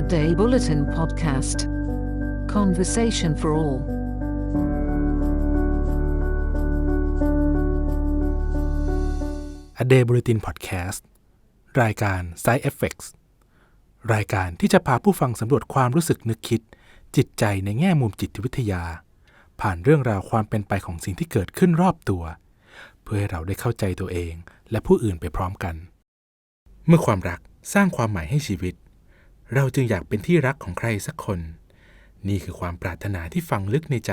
A Day Bulletin Podcast. Conversation for all. A Day Bulletin Podcast รายการ Side Effects รายการที่จะพาผู้ฟังสำรวจความรู้สึกนึกคิด จิตใจในแง่มุมจิตวิทยา ผ่านเรื่องราวความเป็นไปของสิ่งที่เกิดขึ้นรอบตัว เพื่อให้เราได้เข้าใจตัวเองและผู้อื่นไปพร้อมกัน เมื่อความรักสร้างความหมายให้ชีวิต เราจึงอยากเป็นที่รักของใครสักคน นี่คือความปรารถนาที่ฝังลึกในใจ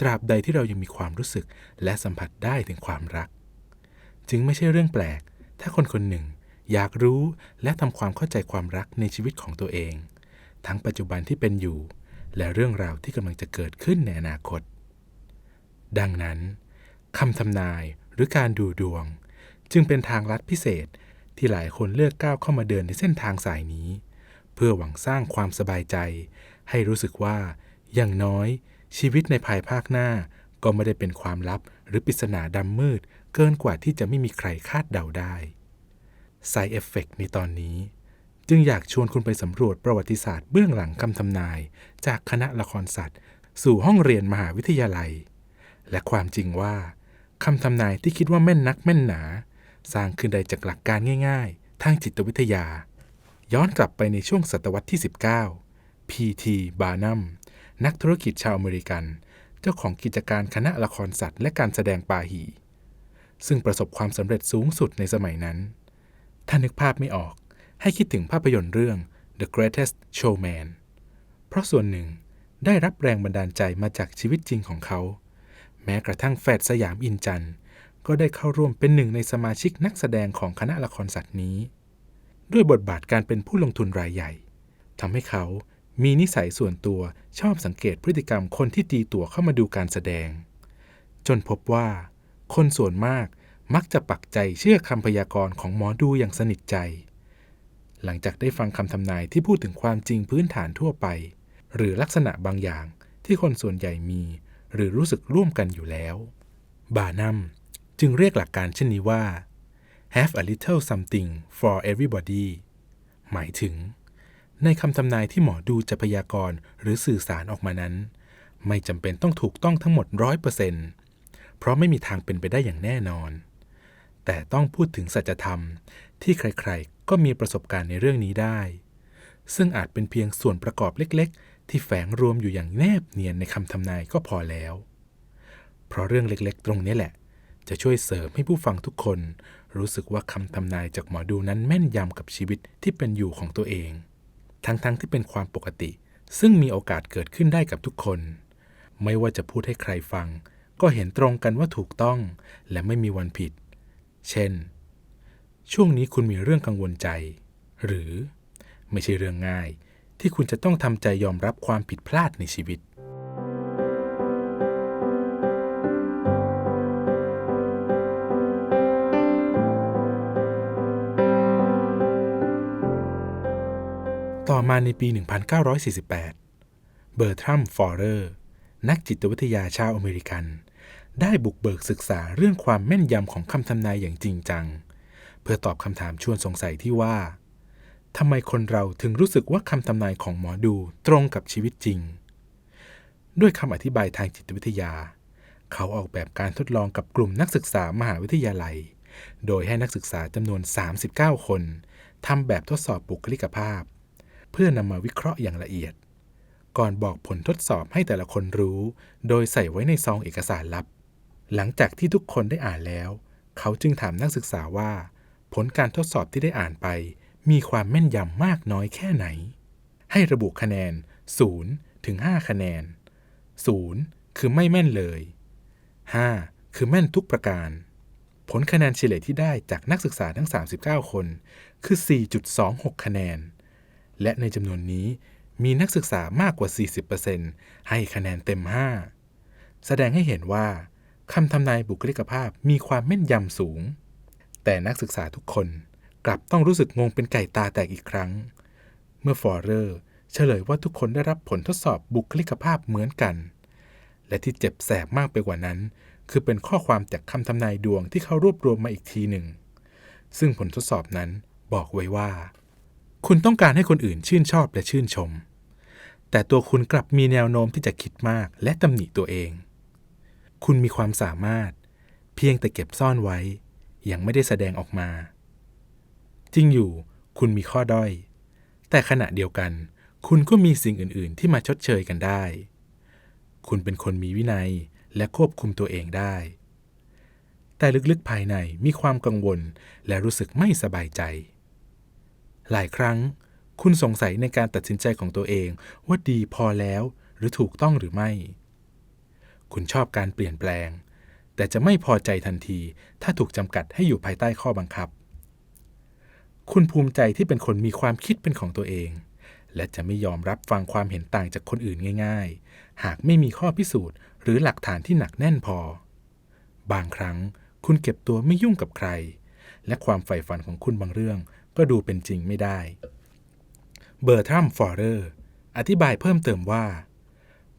ตราบใดที่เรายังมีความรู้สึกและสัมผัสได้ถึงความรัก จึงไม่ใช่เรื่องแปลก ถ้าคนคนหนึ่ง อยากรู้และทำความเข้าใจความรักในชีวิตของตัวเอง ทั้งปัจจุบันที่เป็นอยู่ และเรื่องราวที่กำลังจะเกิดขึ้นในอนาคต ดังนั้นคำทำนายหรือการดูดวง จึงเป็นทางลัดพิเศษที่หลายคนเลือกก้าวเข้ามาเดินในเส้นทางสายนี้ พื่อหวังสร้างความสบายใจ ให้รู้สึกว่า อย่างน้อย ชีวิตในภายภาคหน้า ก็ไม่ได้เป็นความลับหรือปริศนาดำมืด เกินกว่าที่จะไม่มีใครคาดเดาได้ Side Effect ในตอนนี้ จึงอยากชวนคุณไปสำรวจประวัติศาสตร์เบื้องหลังคำทำนาย จากคณะละครสัตว์ สู่ห้องเรียนมหาวิทยาลัย และความจริงว่าคำทำนายที่คิดว่าแม่นนักแม่นหนา สร้างขึ้นได้จากหลักการง่าย ๆ ทางจิตวิทยา ย้อนกลับไปในช่วงศตวรรษที่ 19 P.T. บานัมนักธุรกิจชาวอเมริกัน เจ้าของกิจการคณะละครสัตว์ และการแสดงปาหี ซึ่งประสบความสำเร็จสูงสุดในสมัยนั้น ถ้านึกภาพไม่ออก ให้คิดถึงภาพยนตร์เรื่อง The Greatest Showman เพราะส่วนหนึ่งได้รับแรงบันดาลใจมาจากชีวิตจริงของเขา แม้กระทั่งแฟดสยามอินจันก็ได้เข้าร่วมเป็นหนึ่งในสมาชิกนักแสดงของคณะละครสัตว์นี้ ด้วยบทบาทการเป็นผู้ลงทุนรายใหญ่ทำให้เขามีนิสัยส่วนตัวชอบสังเกตพฤติกรรมคนที่ตีตั๋วเข้ามาดูการแสดง จนพบว่า คนส่วนมากมักจะปักใจเชื่อคำพยากรณ์ของหมอดูอย่างสนิทใจ หลังจากได้ฟังคำทำนายที่พูดถึงความจริงพื้นฐานทั่วไป หรือลักษณะบางอย่างที่คนส่วนใหญ่มี หรือรู้สึกร่วมกันอยู่แล้ว บานัมจึงเรียกหลักการเช่นนี้ว่า have a little something for everybody หมายถึง ในคำทำนายที่หมอดูจะพยากรณ์หรือสื่อสารออกมานั้น ไม่จำเป็นต้องถูกต้องทั้งหมดร้อยเปอร์เซ็นต์เพราะไม่มีทางเป็นไปได้อย่างแน่นอน แต่ต้องพูดถึงสัจธรรมที่ใครๆ ก็มีประสบการณ์ในเรื่องนี้ได้ ซึ่งอาจเป็นเพียงส่วนประกอบเล็กๆ ที่แฝงรวมอยู่อย่างแนบเนียนในคำทำนายก็พอแล้ว เพราะเรื่องเล็กๆ ตรงนี้แหละ จะช่วยเสริมให้ผู้ฟังทุกคน รู้สึกว่าคำทำนายจากหมอดูนั้นแม่นยำกับชีวิตที่เป็นอยู่ของตัวเอง ทั้งๆทที่เป็นความปกติ ซึ่งมีโอกาสเกิดขึ้นได้กับทุกคน ไม่ว่าจะพูดให้ใครฟัง ก็เห็นตรงกันว่าถูกต้อง และไม่มีวันผิด เช่น ช่วงนี้คุณมีเรื่องกังวลใจ หรือ ไม่ใช่เรื่องง่าย ที่คุณจะต้องทำใจยอมรับความผิดพลาดในชีวิต มาในปี 1948 เบอร์ทรัมฟอร์เรอร์ นักจิตวิทยาชาวอเมริกัน ได้บุกเบิกศึกษาเรื่องความแม่นยำของคำทำนายอย่างจริงจัง เพื่อตอบคำถามชวนสงสัยที่ว่าทำไมคนเราถึงรู้สึกว่าคำทำนายของหมอดูตรงกับชีวิตจริง ด้วยคำอธิบายทางจิตวิทยา เขาออกแบบการทดลองกับกลุ่มนักศึกษามหาวิทยาลัย โดยให้นักศึกษาจำนวน 39 คนทำแบบทดสอบบุคลิกภาพ เพื่อนำมาวิเคราะห์อย่างละเอียด ก่อนบอกผลทดสอบให้แต่ละคนรู้ โดยใส่ไว้ในซองเอกสารลับ หลังจากที่ทุกคนได้อ่านแล้ว เขาจึงถามนักศึกษาว่า ผลการทดสอบที่ได้อ่านไป มีความแม่นยำมากน้อยแค่ไหน ให้ระบุคะแนน 0 ถึง 5 คะแนน 0 คือไม่แม่นเลย 5 คือแม่นทุกประการผลคะแนนเฉลี่ยที่ได้จากนักศึกษาทั้ง 39 คน คือ 4.26 คะแนน และในจำนวนนี้มีนักศึกษามากกว่า 40%ให้คะแนนเต็ม 5 แสดงให้เห็นว่าคำทำนายบุคลิกภาพมีความแม่นยำสูง แต่นักศึกษาทุกคนกลับต้องรู้สึกงงเป็นไก่ตาแตกอีกครั้ง เมื่อฟอร์เรอร์เฉลยว่าทุกคนได้รับผลทดสอบบุคลิกภาพเหมือนกัน และที่เจ็บแสบมากไปกว่านั้น คือเป็นข้อความจากคำทำนายดวงที่เขารวบรวมมาอีกทีหนึ่ง ซึ่งผลทดสอบนั้นบอกไว้ว่า คุณต้องการให้คนอื่นชื่นชอบและชื่นชม แต่ตัวคุณกลับมีแนวโน้มที่จะคิดมากและตำหนิตัวเอง คุณมีความสามารถ เพียงแต่เก็บซ่อนไว้ ยังไม่ได้แสดงออกมา จริงอยู่ คุณมีข้อด้อย แต่ขณะเดียวกัน คุณก็มีสิ่งอื่น ๆ ที่มาชดเชยกันได้ คุณเป็นคนมีวินัยและควบคุมตัวเองได้ แต่ลึก ๆ ภายในมีความกังวลและรู้สึกไม่สบายใจ หลายครั้ง คุณสงสัยในการตัดสินใจของตัวเองว่าดีพอแล้วหรือถูกต้องหรือไม่ คุณชอบการเปลี่ยนแปลง แต่จะไม่พอใจทันที ถ้าถูกจำกัดให้อยู่ภายใต้ข้อบังคับ คุณภูมิใจที่เป็นคนมีความคิดเป็นของตัวเอง และจะไม่ยอมรับฟังความเห็นต่างจากคนอื่นง่าย ๆ หากไม่มีข้อพิสูจน์ หรือหลักฐานที่หนักแน่นพอ บางครั้งคุณเก็บตัวไม่ยุ่งกับใคร และความใฝ่ฝันของคุณบางเรื่อง ก็ดูเป็นจริงไม่ได้เบอร์ทรัมฟอร์เรอร์อธิบายเพิ่มเติมว่า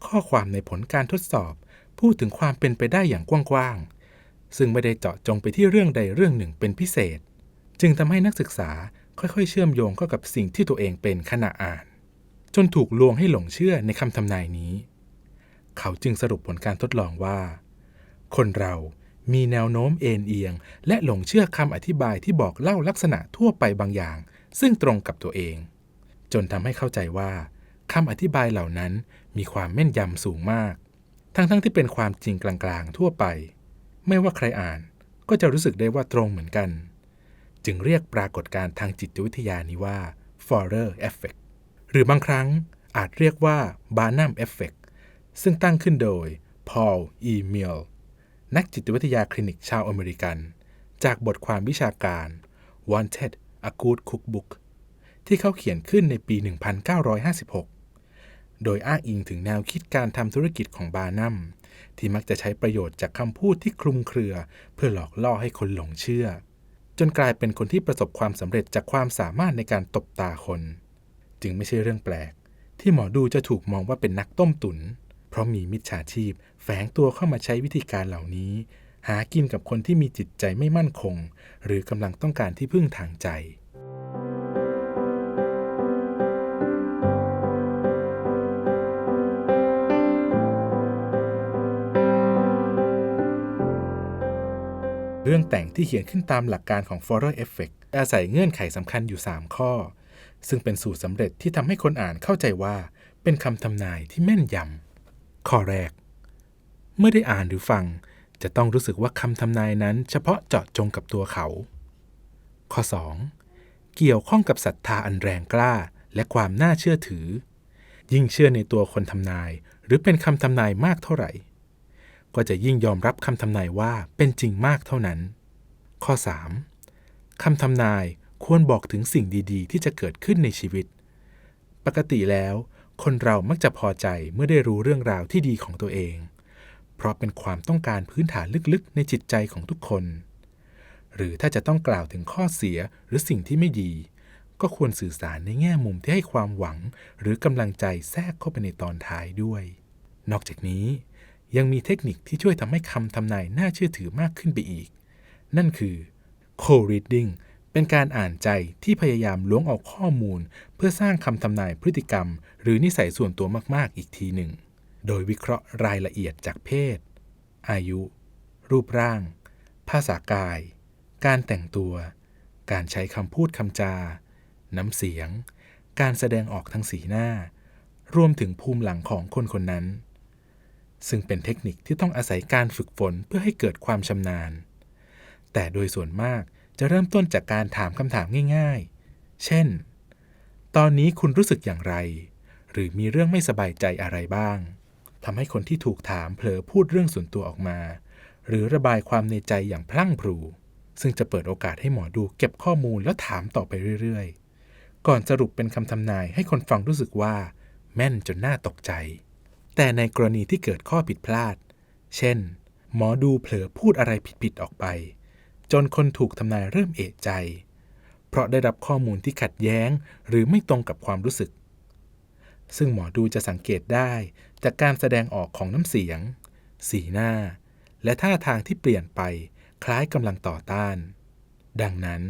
ข้อความในผลการทดสอบพูดถึงความเป็นไปได้อย่างกว้างๆ ซึ่งไม่ได้เจาะจงไปที่เรื่องใดเรื่องหนึ่งเป็นพิเศษ จึงทำให้นักศึกษาค่อยๆ เชื่อมโยงเข้ากับสิ่งที่ตัวเองเป็นขณะอ่าน จนถูกลวงให้หลงเชื่อในคำทำนายนี้ เขาจึงสรุปผลการทดลองว่า คนเรา มีแนวโน้มเอ็นเอียง และหลงเชื่อคำอธิบายที่บอกเล่าลักษณะทั่วไปบางอย่าง ซึ่งตรงกับตัวเอง จนทำให้เข้าใจว่าคำอธิบายเหล่านั้นมีความแม่นยำสูงมาก ทั้งๆทที่เป็นความจริงกลางๆ ทั่วไป ไม่ว่าใครอ่านก็จะรู้สึกได้ว่าตรงเหมือนกัน จึงเรียกปรากฏการณ์ทางจิตวิทยานี้ว่า Forer Effect หรือบางครั้งอาจเรียกว่า Barnum Effect ซึ่งตั้งขึ้นโดย Paul E. Mill นักจิตวิทยาคลินิกชาวอเมริกัน จากบทความวิชาการ Wanted a Good Cookbook ที่เขาเขียนขึ้นในปี 1956 โดยอ้างอิงถึงแนวคิดการทำธุรกิจของบานัมที่มักจะใช้ประโยชน์จากคำพูดที่คลุมเครือ เพื่อหลอกล่อให้คนหลงเชื่อ จนกลายเป็นคนที่ประสบความสำเร็จจากความสามารถในการตบตาคน จึงไม่ใช่เรื่องแปลก ที่หมอดูจะถูกมองว่าเป็นนักต้มตุนเพราะมีมิจฉาชีพ แฝงตัวเข้ามาใช้วิธีการเหล่านี้ หากินกับคนที่มีจิตใจไม่มั่นคง หรือกำลังต้องการที่พึ่งทางใจ เรื่องแต่งที่เขียนขึ้นตามหลักการของ Forer Effect อาศัยเงื่อนไขสำคัญอยู่ 3 ข้อ ซึ่งเป็นสูตรสำเร็จที่ทำให้คนอ่านเข้าใจว่า เป็นคำทำนายที่แม่นยำข้อแรก เมื่อได้อ่านหรือฟัง จะต้องรู้สึกว่าคำทำนายนั้น เฉพาะเจาะจงกับตัวเขา ข้อ 2. เกี่ยวข้องกับศรัทธาอันแรงกล้าและความน่าเชื่อถือ ยิ่งเชื่อในตัวคนทำนาย หรือเป็นคำทำนายมากเท่าไหร่ ก็จะยิ่งยอมรับคำทำนายว่าเป็นจริงมากเท่านั้น ข้อ 3. คำทำนายควรบอกถึงสิ่งดีๆ ที่จะเกิดขึ้นในชีวิต ปกติแล้ว คนเรามักจะพอใจเมื่อได้รู้เรื่องราวที่ดีของตัวเอง เพราะเป็นความต้องการพื้นฐานลึกๆ ในจิตใจของทุกคน หรือถ้าจะต้องกล่าวถึงข้อเสียหรือสิ่งที่ไม่ดี ก็ควรสื่อสารในแง่มุมที่ให้ความหวัง หรือกำลังใจแทรกเข้าไปในตอนท้ายด้วย นอกจากนี้ ยังมีเทคนิคที่ช่วยทำให้คำทำนายน่าเชื่อถือมากขึ้นไปอีก นั่นคือ co-reading เป็นการอ่านใจที่พยายามล้วงเอาข้อมูล เพื่อสร้างคำทำนายพฤติกรรม หรือนิสัยส่วนตัวมาก ๆ อีกทีหนึ่ง โดยวิเคราะห์รายละเอียดจากเพศ อายุ รูปร่าง ภาษากาย การแต่งตัว การใช้คำพูดคำจา น้ำเสียง การแสดงออกทางสีหน้า รวมถึงภูมิหลังของคนคนนั้น ซึ่งเป็นเทคนิคที่ต้องอาศัยการฝึกฝนเพื่อให้เกิดความชำนาญ แต่โดยส่วนมากจะเริ่มต้นจากการถามคำถามง่าย ๆ เช่น ตอนนี้คุณรู้สึกอย่างไร หรือมีเรื่องไม่สบายใจอะไรบ้าง ทำให้คนที่ถูกถามเผลอพูดเรื่องส่วนตัวออกมา หรือระบายความในใจอย่างพลั่งพลู ซึ่งจะเปิดโอกาสให้หมอดูเก็บข้อมูลแล้วถามต่อไปเรื่อยๆ ก่อนสรุปเป็นคำทำนายให้คนฟังรู้สึกว่า แม่นจนน่าตกใจ แต่ในกรณีที่เกิดข้อผิดพลาด เช่น หมอดูเผลอพูดอะไรผิดๆออกไป จนคนถูกทำนายเริ่มเอะใจ เพราะได้รับข้อมูลที่ขัดแย้ง หรือไม่ตรงกับความรู้สึกซึ่งหมอดูจะสังเกตได้ จากการแสดงออกของน้ำเสียง สีหน้า และท่าทางที่เปลี่ยนไปคล้ายกำลังต่อต้าน ดังนั้น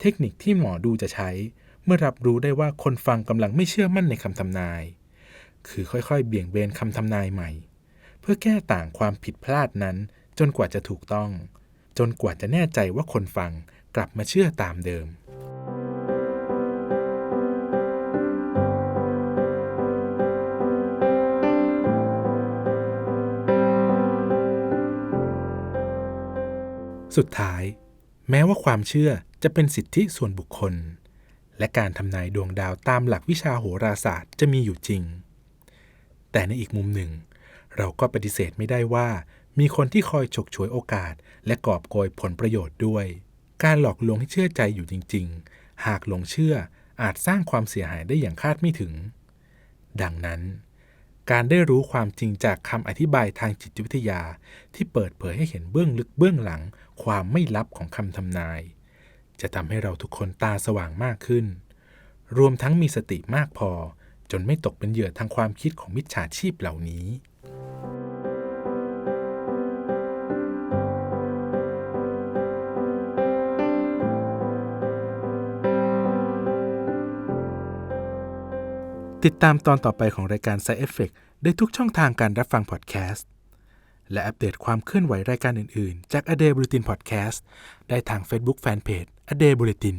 เทคนิคที่หมอดูจะใช้ เมื่อรับรู้ได้ว่าคนฟังกำลังไม่เชื่อมั่นในคำทำนาย คือค่อยๆ เบี่ยงเบนคำทำนายใหม่ เพื่อแก้ต่างความผิดพลาดนั้น จนกว่าจะถูกต้อง จนกว่าจะแน่ใจว่าคนฟังกลับมาเชื่อตามเดิม สุดท้าย แม้ว่าความเชื่อจะเป็นสิทธิส่วนบุคคล และการทำนายดวงดาวตามหลักวิชาโหราศาสตร์จะมีอยู่จริง แต่ในอีกมุมหนึ่ง เราก็ปฏิเสธไม่ได้ว่า มีคนที่คอยฉกฉวยโอกาส และกอบโกยผลประโยชน์ด้วย การหลอกลวงให้เชื่อใจอยู่จริง ๆ หากหลงเชื่ออาจสร้างความเสียหายได้อย่างคาดไม่ถึง ดังนั้น การได้รู้ความจริงจากคำอธิบายทางจิตวิทยา ที่เปิดเผยให้เห็นเบื้องลึกเบื้องหลัง ความไม่ลับของคำทำนาย จะทำให้เราทุกคนตาสว่างมากขึ้น รวมทั้งมีสติมากพอ จนไม่ตกเป็นเหยื่อทางความคิดของมิจฉาชีพเหล่านี้ ติดตามตอนต่อไปของรายการ Side Effect ได้ทุกช่องทางการรับฟังพอดแคสต์ และอัปเดตความเคลื่อนไหวรายการอื่น ๆ จาก A Day Bulletin Podcast ได้ทาง Facebook Fanpage A Day Bulletin